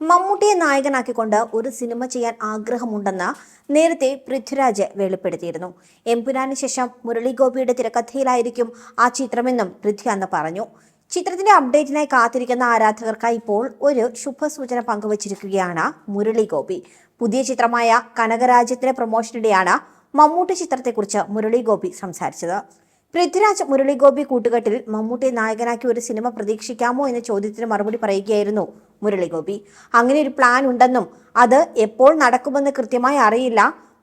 മമ്മൂട്ടിയെ നായകനാക്കിക്കൊണ്ട് ഒരു സിനിമ ചെയ്യാൻ ആഗ്രഹമുണ്ടെന്ന് നേരത്തെ പൃഥ്വിരാജ് വെളിപ്പെടുത്തിയിരുന്നു. എംപുരാന് ശേഷം മുരളി ഗോപിയുടെ തിരക്കഥയിലായിരിക്കും ആ ചിത്രമെന്നും പൃഥ്വി അന്ന് പറഞ്ഞു. ചിത്രത്തിന്റെ അപ്ഡേറ്റിനായി കാത്തിരിക്കുന്ന ആരാധകർക്കായി ഇപ്പോൾ ഒരു ശുഭസൂചന പങ്കുവച്ചിരിക്കുകയാണ് മുരളി ഗോപി. പുതിയ ചിത്രമായ കനകരാജ്യത്തിന്റെ പ്രൊമോഷനിടെയാണ് മമ്മൂട്ടി ചിത്രത്തെക്കുറിച്ച് മുരളി ഗോപി സംസാരിച്ചത്. പൃഥ്വിരാജ് മുരളിഗോപി കൂട്ടുകെട്ടിൽ മമ്മൂട്ടിയെ നായകനാക്കി ഒരു സിനിമ പ്രതീക്ഷിക്കാമോ എന്ന ചോദ്യത്തിന് മറുപടി പറയുകയായിരുന്നു മുരളിഗോപി. അങ്ങനെ ഒരു പ്ലാൻ ഉണ്ടെന്നും അത് എപ്പോൾ നടക്കുമെന്ന് കൃത്യമായി അറിയില്ല.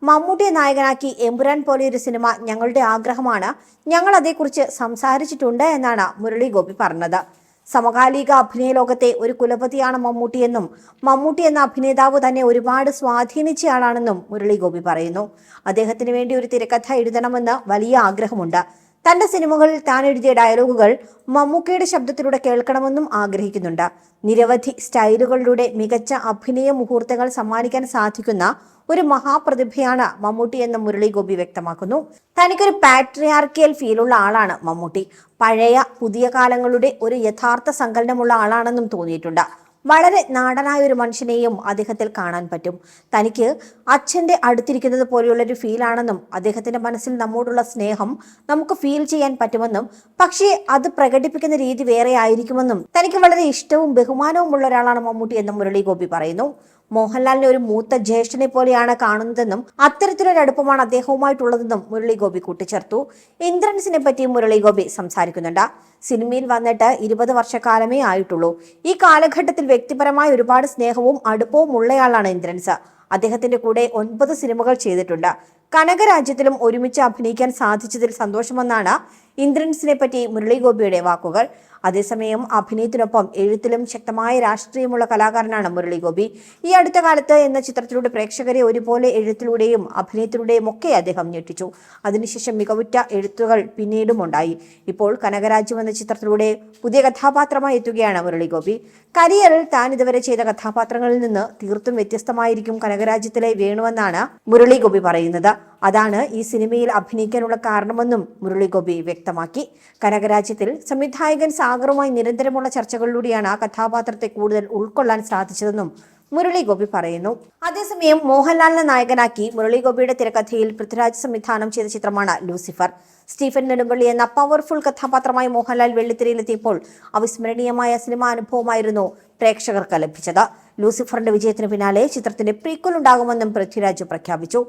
മമ്മൂട്ടിയെ നായകനാക്കി എമ്പുരാൻ പോലെ ഒരു സിനിമ ഞങ്ങളുടെ ആഗ്രഹമാണ്. ഞങ്ങൾ അതേക്കുറിച്ച് സംസാരിച്ചിട്ടുണ്ട് എന്നാണ് മുരളിഗോപി പറഞ്ഞത്. സമകാലിക അഭിനയ ലോകത്തെ ഒരു കുലപതിയാണ് മമ്മൂട്ടിയെന്നും മമ്മൂട്ടി എന്ന അഭിനേതാവ് തന്നെ ഒരുപാട് സ്വാധീനിച്ചയാളാണെന്നും മുരളി ഗോപി പറയുന്നു. അദ്ദേഹത്തിന് വേണ്ടി ഒരു തിരക്കഥ എഴുതണമെന്ന് വലിയ ആഗ്രഹമുണ്ട്. തന്റെ സിനിമകളിൽ താൻ എഴുതിയ ഡയലോഗുകൾ മമ്മൂക്കയുടെ ശബ്ദത്തിലൂടെ കേൾക്കണമെന്നും ആഗ്രഹിക്കുന്നുണ്ട്. നിരവധി സ്റ്റൈലുകളിലൂടെ മികച്ച അഭിനയ മുഹൂർത്തങ്ങൾ സമ്മാനിക്കാൻ സാധിക്കുന്ന ഒരു മഹാപ്രതിഭയാണ് മമ്മൂട്ടി എന്ന് മുരളി ഗോപി വ്യക്തമാക്കുന്നു. തനിക്കൊരു പാട്രിയാർക്കിയൽ ഫീലുള്ള ആളാണ് മമ്മൂട്ടി. പഴയ പുതിയ കാലങ്ങളുടെ ഒരു യഥാർത്ഥ സങ്കലനമുള്ള ആളാണെന്നും തോന്നിയിട്ടുണ്ട്. വളരെ നാടനായ ഒരു മനുഷ്യനെയും അദ്ദേഹത്തിൽ കാണാൻ പറ്റും. തനിക്ക് അച്ഛന്റെ അടുത്തിരിക്കുന്നത് പോലെയുള്ള ഒരു ഫീലാണെന്നും അദ്ദേഹത്തിന്റെ മനസ്സിൽ നമ്മോടുള്ള സ്നേഹം നമുക്ക് ഫീൽ ചെയ്യാൻ പറ്റുമെന്നും പക്ഷേ അത് പ്രകടിപ്പിക്കുന്ന രീതി വേറെ ആയിരിക്കുമെന്നും തനിക്ക് വളരെ ഇഷ്ടവും ബഹുമാനവും ഉള്ള ഒരാളാണ് മമ്മൂട്ടി എന്നും മുരളി ഗോപി പറയുന്നു. മോഹൻലാലിനെ ഒരു മൂത്ത ജ്യേഷ്ഠനെ പോലെയാണ് കാണുന്നതെന്നും അത്തരത്തിലൊരു അടുപ്പമാണ് അദ്ദേഹവുമായിട്ടുള്ളതെന്നും മുരളി ഗോപി കൂട്ടിച്ചേർത്തു. ഇന്ദ്രൻസിനെ പറ്റി മുരളി ഗോപി സംസാരിക്കുന്നുണ്ട്. സിനിമയിൽ വന്നിട്ട് ഇരുപത് വർഷക്കാലമേ ആയിട്ടുള്ളൂ. ഈ കാലഘട്ടത്തിൽ വ്യക്തിപരമായ ഒരുപാട് സ്നേഹവും അടുപ്പവും ഉള്ളയാളാണ് ഇന്ദ്രൻസ്. അദ്ദേഹത്തിന്റെ കൂടെ ഒൻപത് സിനിമകൾ ചെയ്തിട്ടുണ്ട്. കനകരാജ്യത്തിലും ഒരുമിച്ച് അഭിനയിക്കാൻ സാധിച്ചതിൽ സന്തോഷമെന്നാണ് ഇന്ദ്രൻസിനെ പറ്റി മുരളിഗോപിയുടെ വാക്കുകൾ. അതേസമയം അഭിനയത്തിനൊപ്പം എഴുത്തിലും ശക്തമായ രാഷ്ട്രീയമുള്ള കലാകാരനാണ് മുരളിഗോപി. ഈ അടുത്ത കാലത്ത് എന്ന ചിത്രത്തിലൂടെ പ്രേക്ഷകരെ ഒരുപോലെ എഴുത്തിലൂടെയും അഭിനയത്തിലൂടെയും ഒക്കെ അദ്ദേഹം ഞെട്ടിച്ചു. അതിനുശേഷം മികവുറ്റ എഴുത്തുകൾ പിന്നീടും ഉണ്ടായി. ഇപ്പോൾ കനകരാജ്യം എന്ന ചിത്രത്തിലൂടെ പുതിയ കഥാപാത്രമായി എത്തുകയാണ് മുരളിഗോപി. കരിയറിൽ താൻ ഇതുവരെ ചെയ്ത കഥാപാത്രങ്ങളിൽ നിന്ന് തീർത്തും വ്യത്യസ്തമായിരിക്കും കനകരാജ്യത്തിലെ വേണുവെന്നാണ് മുരളിഗോപി പറയുന്നത്. അതാണ് ഈ സിനിമയിൽ അഭിനയിക്കാനുള്ള കാരണമെന്നും മുരളിഗോപി വ്യക്തമാക്കി. കനകരാജ്യത്തിൽ സംവിധായകൻ സാഗറുമായി നിരന്തരമുള്ള ചർച്ചകളിലൂടെയാണ് ആ കഥാപാത്രത്തെ കൂടുതൽ ഉൾക്കൊള്ളാൻ സാധിച്ചതെന്നും മുരളിഗോപി പറയുന്നു. അതേസമയം മോഹൻലാലിനെ നായകനാക്കി മുരളിഗോപിയുടെ തിരക്കഥയിൽ പൃഥ്വിരാജ് സംവിധാനം ചെയ്ത ചിത്രമാണ് ലൂസിഫർ. സ്റ്റീഫൻ നെടുമ്പള്ളി എന്ന പവർഫുൾ കഥാപാത്രമായി മോഹൻലാൽ വെള്ളിത്തിരയിലെത്തിയപ്പോൾ അവിസ്മരണീയമായ സിനിമാ അനുഭവമായിരുന്നു പ്രേക്ഷകർക്ക് ലഭിച്ചത്. ലൂസിഫറിന്റെ വിജയത്തിന് പിന്നാലെ ചിത്രത്തിന്റെ പ്രീക്വൽ ഉണ്ടാകുമെന്നും പൃഥ്വിരാജ് പ്രഖ്യാപിച്ചു.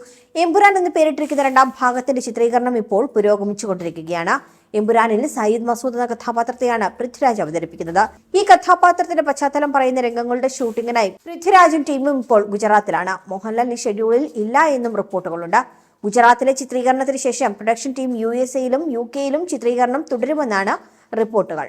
എമ്പുരാൻ എന്ന് പേരിട്ടിരിക്കുന്ന രണ്ടാം ഭാഗത്തിന്റെ ചിത്രീകരണം ഇപ്പോൾ പുരോഗമിച്ചുകൊണ്ടിരിക്കുകയാണ്. എമ്പുരാനിൽ സയ്യിദ് മസൂദ് എന്ന കഥാപാത്രത്തെയാണ് പൃഥ്വിരാജ് അവതരിപ്പിക്കുന്നത്. ഈ കഥാപാത്രത്തിന്റെ പശ്ചാത്തലം പറയുന്ന രംഗങ്ങളുടെ ഷൂട്ടിങ്ങിനായി പൃഥ്വിരാജും ടീമും ഇപ്പോൾ ഗുജറാത്തിലാണ്. മോഹൻലാൽ ഈ ഷെഡ്യൂളിൽ ഇല്ല എന്നും റിപ്പോർട്ടുകളുണ്ട്. ഗുജറാത്തിലെ ചിത്രീകരണത്തിന് ശേഷം പ്രൊഡക്ഷൻ ടീം യു എസ് എയിലും യു കെയിലും ചിത്രീകരണം തുടരുമെന്നാണ് റിപ്പോർട്ടുകൾ.